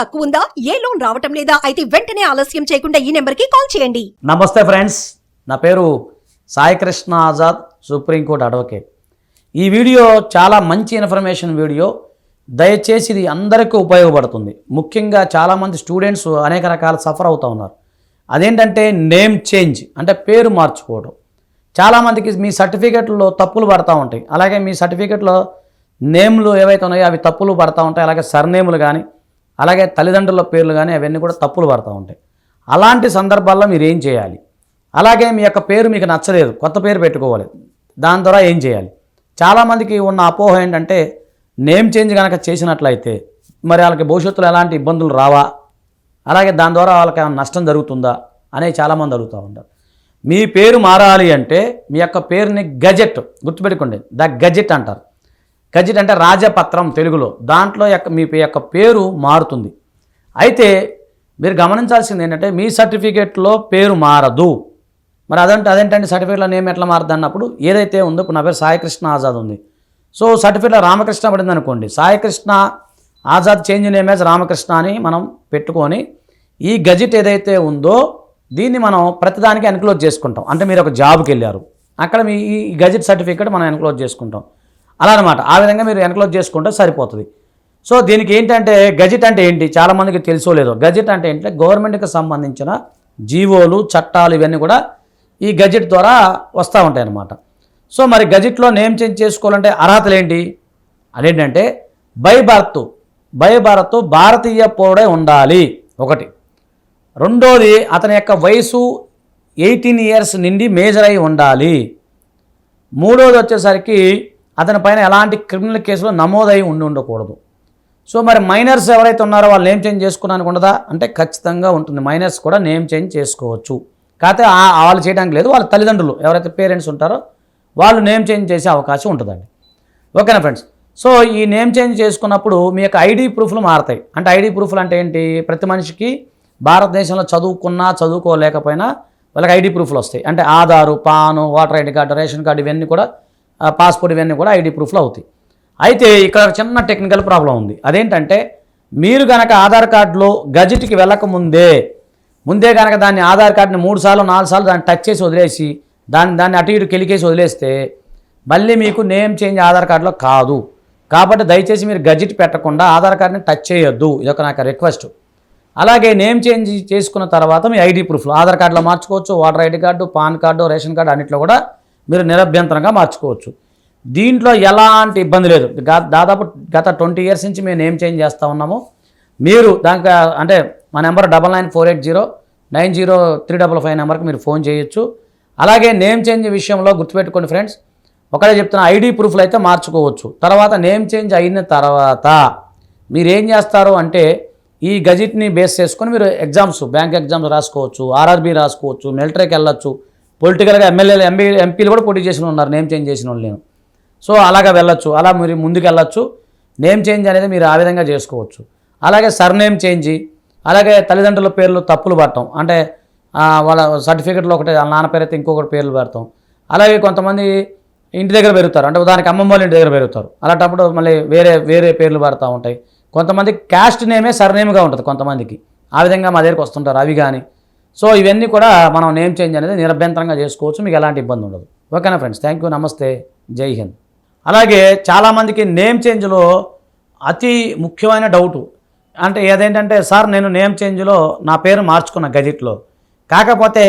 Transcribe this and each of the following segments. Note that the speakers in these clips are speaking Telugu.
తక్కువ ఉందా ఏ లోన్ రావటం లేదా? అయితే వెంటనే ఆలస్యం చేయకుండా ఈ నెంబర్కి కాల్ చేయండి. నమస్తే ఫ్రెండ్స్. నా పేరు Saikrishna Azad supreme court advocate. ఈ వీడియో చాలా మంచి ఇన్ఫర్మేషన్ వీడియో. దయచేసి ఇది అందరికీ ఉపయోగపడుతుంది. ముఖ్యంగా చాలామంది స్టూడెంట్స్ అనేక రకాల సఫర్ అవుతూ ఉన్నారు. అదేంటంటే నేమ్ చేంజ్ అంటే పేరు మార్చుకోవడం. చాలామందికి మీ సర్టిఫికెట్లో తప్పులు పడతా ఉంటాయి. అలాగే మీ సర్టిఫికెట్లో నేమ్లు ఏవైతే ఉన్నాయో అవి తప్పులు పడతా ఉంటాయి. అలాగే సర్నేములు కానీ అలాగే తల్లిదండ్రుల పేర్లు కానీ అవన్నీ కూడా తప్పులు పడుతూ ఉంటాయి. అలాంటి సందర్భాల్లో మీరు ఏం చేయాలి? అలాగే మీ యొక్క పేరు మీకు నచ్చలేదు కొత్త పేరు పెట్టుకోవాలి దాని ద్వారా ఏం చేయాలి? చాలామందికి ఉన్న అపోహ ఏంటంటే నేమ్ చేంజ్ కనుక చేసినట్లయితే మరి వాళ్ళకి భవిష్యత్తులో ఎలాంటి ఇబ్బందులు రావా? అలాగే దాని ద్వారా వాళ్ళకి ఏమైనా నష్టం జరుగుతుందా? అనేది చాలామంది అడుగుతూ ఉంటారు. మీ పేరు మారాలి అంటే మీ యొక్క పేరుని గజెట్ గుర్తుపెట్టుకోండి ద గజెట్ అంటారు. గజిట్ అంటే రాజపత్రం తెలుగులో. దాంట్లో యొక్క మీ యొక్క పేరు మారుతుంది. అయితే మీరు గమనించాల్సింది ఏంటంటే మీ సర్టిఫికేట్లో పేరు మారదు. మరి అదంటే అదేంటంటే సర్టిఫికేట్లో నేమ్ ఎట్లా మారదు అన్నప్పుడు ఏదైతే ఉందో ఇప్పుడు నా పేరు సాయికృష్ణ ఆజాద్ ఉంది. సో సర్టిఫికేట్లో రామకృష్ణ పడింది అనుకోండి. Saikrishna Azad change name as Ramakrishna అని మనం పెట్టుకొని ఈ గజిట్ ఏదైతే ఉందో దీన్ని మనం ప్రతిదానికి ఎన్క్లోజ్ చేసుకుంటాం. అంటే మీరు ఒక జాబ్కి వెళ్ళారు. అక్కడ మీ ఈ గజిట్ సర్టిఫికేట్ మనం ఎన్క్లోజ్ చేసుకుంటాం. అలా అనమాట ఆ విధంగా మీరు ఎన్క్లోజ్ చేసుకుంటే సరిపోతుంది. సో దీనికి ఏంటంటే గజెట్ అంటే ఏంటి? చాలామందికి తెలుసో లేదో. గజెట్ అంటే ఏంటంటే గవర్నమెంట్కి సంబంధించిన జీవోలు చట్టాలు ఇవన్నీ కూడా ఈ గజెట్ ద్వారా వస్తూ ఉంటాయి అన్నమాట. సో మరి గజెట్లో నేమ్ చేంజ్ చేసుకోవాలంటే అర్హతలు ఏంటి? అదేంటంటే బై భారత్ బై భారత్ భారతీయ పౌరుడే ఉండాలి. ఒకటి. రెండోది అతని యొక్క వయసు ఎయిటీన్ ఇయర్స్ నుండి మేజర్ అయి ఉండాలి. మూడోది వచ్చేసరికి అతని పైన ఎలాంటి క్రిమినల్ కేసులు నమోదై ఉండి ఉండకూడదు. సో మరి మైనర్స్ ఎవరైతే ఉన్నారో వాళ్ళు నేమ్ చేంజ్ చేసుకోవడానికి ఉండదా? అంటే ఖచ్చితంగా ఉంటుంది. మైనర్స్ కూడా నేమ్ చేంజ్ చేసుకోవచ్చు. కాకపోతే వాళ్ళు చేయడానికి లేదు. వాళ్ళ తల్లిదండ్రులు ఎవరైతే పేరెంట్స్ ఉంటారో వాళ్ళు నేమ్ చేంజ్ చేసే అవకాశం ఉంటుందండి. ఓకేనా ఫ్రెండ్స్? సో ఈ నేమ్ చేంజ్ చేసుకున్నప్పుడు మీ యొక్క ఐడి ప్రూఫ్లు మారతాయి. అంటే ఐడి ప్రూఫ్లు అంటే ఏంటి? ప్రతి మనిషికి భారతదేశంలో చదువుకున్నా చదువుకోలేకపోయినా వాళ్ళకి ఐడి ప్రూఫ్లు వస్తాయి. అంటే Aadhaar PAN voter ID card ration card ఇవన్నీ కూడా పాస్పోర్ట్ ఇవన్నీ కూడా ఐడి ప్రూఫ్లు అవుతాయి. అయితే ఇక్కడ చిన్న టెక్నికల్ ప్రాబ్లం ఉంది. అదేంటంటే మీరు కనుక ఆధార్ కార్డులో గజెట్కి వెళ్ళకముందే ముందే కనుక దాన్ని ఆధార్ కార్డుని మూడు సార్లు నాలుగు సార్లు దాన్ని టచ్ చేసి వదిలేసి దాన్ని దాన్ని అటు ఇటు కెలికేసి వదిలేస్తే మళ్ళీ మీకు నేమ్ చేంజ్ ఆధార్ కార్డులో కాదు. కాబట్టి దయచేసి మీరు గజెట్ పెట్టకుండా ఆధార్ కార్డుని టచ్ చేయొద్దు. ఇది ఒక నాకు రిక్వెస్ట్. అలాగే నేమ్ చేంజ్ చేసుకున్న తర్వాత మీ ఐడి ప్రూఫ్లు ఆధార్ కార్డులో మార్చుకోవచ్చు voter ID card PAN card ration card అన్నిట్లో కూడా మీరు నిరభ్యంతరంగా మార్చుకోవచ్చు. దీంట్లో ఎలాంటి ఇబ్బంది లేదు. దాదాపు గత ట్వంటీ ఇయర్స్ నుంచి మేము నేమ్ చేంజ్ చేస్తూ ఉన్నాము మీరు దానికి అంటే మా number double nine four eight zero nine zero three double five నెంబర్కి మీరు ఫోన్ చేయొచ్చు. అలాగే నేమ్ చేంజ్ విషయంలో గుర్తుపెట్టుకోండి ఫ్రెండ్స్. ఒకటే చెప్తున్నా ఐడి ప్రూఫ్లు అయితే మార్చుకోవచ్చు. తర్వాత నేమ్ చేంజ్ అయిన తర్వాత మీరు ఏం చేస్తారు అంటే ఈ గజిట్ని బేస్ చేసుకొని మీరు ఎగ్జామ్స్ బ్యాంక్ ఎగ్జామ్స్ రాసుకోవచ్చు ఆర్ఆర్బీ రాసుకోవచ్చు మిలిటరీకి వెళ్ళొచ్చు పొలిటికల్గా ఎమ్మెల్యేలు ఎంపీ ఎంపీలు కూడా పోటీ చేసిన ఉన్నారు. నేమ్ చేంజ్ చేసిన వాళ్ళు నేను. సో అలాగా వెళ్ళొచ్చు. అలా మీరు ముందుకు వెళ్ళొచ్చు. నేమ్ చేంజ్ అనేది మీరు ఆ విధంగా చేసుకోవచ్చు. అలాగే సర్నేమ్ చేంజ్ అలాగే తల్లిదండ్రుల పేర్లు తప్పులు పడటం. అంటే వాళ్ళ సర్టిఫికెట్లో ఒకటి వాళ్ళ నాన్న పేరు అయితే ఇంకొకటి పేర్లు పెడతాం. అలాగే కొంతమంది ఇంటి దగ్గర పెరుగుతారు. అంటే ఉదాహరణకి అమ్మమ్మ వాళ్ళ ఇంటి దగ్గర పెరుగుతారు. అలాంటప్పుడు మళ్ళీ వేరే వేరే పేర్లు పడతా ఉంటాయి. కొంతమంది క్యాస్ట్ నేమే సర్నేమ్గా ఉంటుంది కొంతమందికి. ఆ విధంగా మా దగ్గరికి వస్తుంటారు. అవి కానీ సో ఇవన్నీ కూడా మనం నేమ్ చేంజ్ అనేది నిరభ్యంతరంగా చేసుకోవచ్చు మీకు ఎలాంటి ఇబ్బంది ఉండదు. ఓకేనా ఫ్రెండ్స్ థ్యాంక్ యూ నమస్తే జై హింద్ అలాగే చాలామందికి నేమ్ చేంజ్లో అతి ముఖ్యమైన డౌటు అంటే ఏదేంటంటే సార్ నేను నేమ్ చేంజ్లో నా పేరు మార్చుకున్న గజెట్లో. కాకపోతే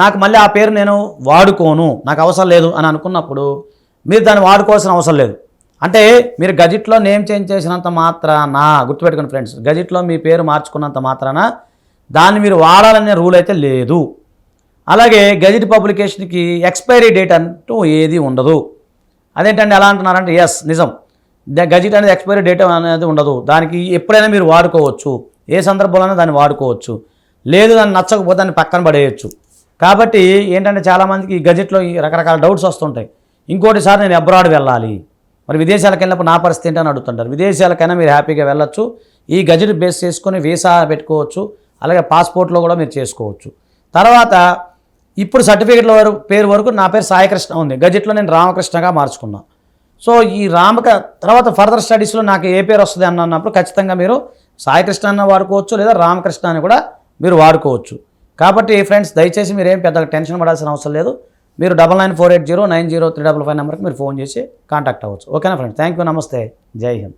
నాకు మళ్ళీ ఆ పేరు నేను వాడుకోను నాకు అవసరం లేదు అని అనుకున్నప్పుడు మీరు దాన్ని వాడుకోవాల్సిన అవసరం లేదు. అంటే మీరు గజిట్లో నేమ్ చేంజ్ చేసినంత మాత్రాన గుర్తుపెట్టుకోండి ఫ్రెండ్స్ గజిట్లో మీ పేరు మార్చుకున్నంత మాత్రాన దాన్ని మీరు వాడాలనే రూల్ అయితే లేదు. అలాగే గెజిట్ పబ్లికేషన్కి ఎక్స్పైరీ డేట్ అంటూ ఏది ఉండదు. అదేంటండి ఎలా అంటున్నారంటే ఎస్ నిజం. గజిట్ అనేది ఎక్స్పైరీ డేట్ అనేది ఉండదు. దానికి ఎప్పుడైనా మీరు వాడుకోవచ్చు. ఏ సందర్భంలోనే దాన్ని వాడుకోవచ్చు. లేదు దాన్ని నచ్చకపోతే దాన్ని పక్కన పడేయచ్చు. కాబట్టి ఏంటంటే చాలామందికి ఈ గజెట్లో రకరకాల డౌట్స్ వస్తుంటాయి. ఇంకోటిసారి నేను అబ్రాడ్ వెళ్ళాలి. మరి విదేశాలకు వెళ్ళినప్పుడు నా పరిస్థితి ఏంటని అడుగుతుంటారు. విదేశాలకైనా మీరు హ్యాపీగా వెళ్ళొచ్చు. ఈ గజెట్ బేస్ చేసుకొని వీసా పెట్టుకోవచ్చు. అలాగే పాస్పోర్ట్లో కూడా మీరు చేసుకోవచ్చు. తర్వాత ఇప్పుడు సర్టిఫికెట్ల వరకు పేరు వరకు నా పేరు సాయికృష్ణ ఉంది. గజెట్లో నేను రామకృష్ణగా మార్చుకున్నా. సో ఈ రామక తర్వాత ఫర్దర్ స్టడీస్లో నాకు ఏ పేరు వస్తుంది అని అన్నప్పుడు ఖచ్చితంగా మీరు సాయికృష్ణ అన్న వాడుకోవచ్చు లేదా రామకృష్ణ అని కూడా మీరు వాడుకోవచ్చు. కాబట్టి ఫ్రెండ్స్ దయచేసి మీరు ఏం పెద్దగా టెన్షన్ పడాల్సిన అవసరం లేదు. మీరు double nine four eight zero nine zero three double five నెంబర్కి మీరు ఫోన్ చేసి కాంటాక్ట్ అవ్వచ్చు. ఓకేనా ఫ్రెండ్స్? థ్యాంక్ యూ నమస్తే. జై హింద్.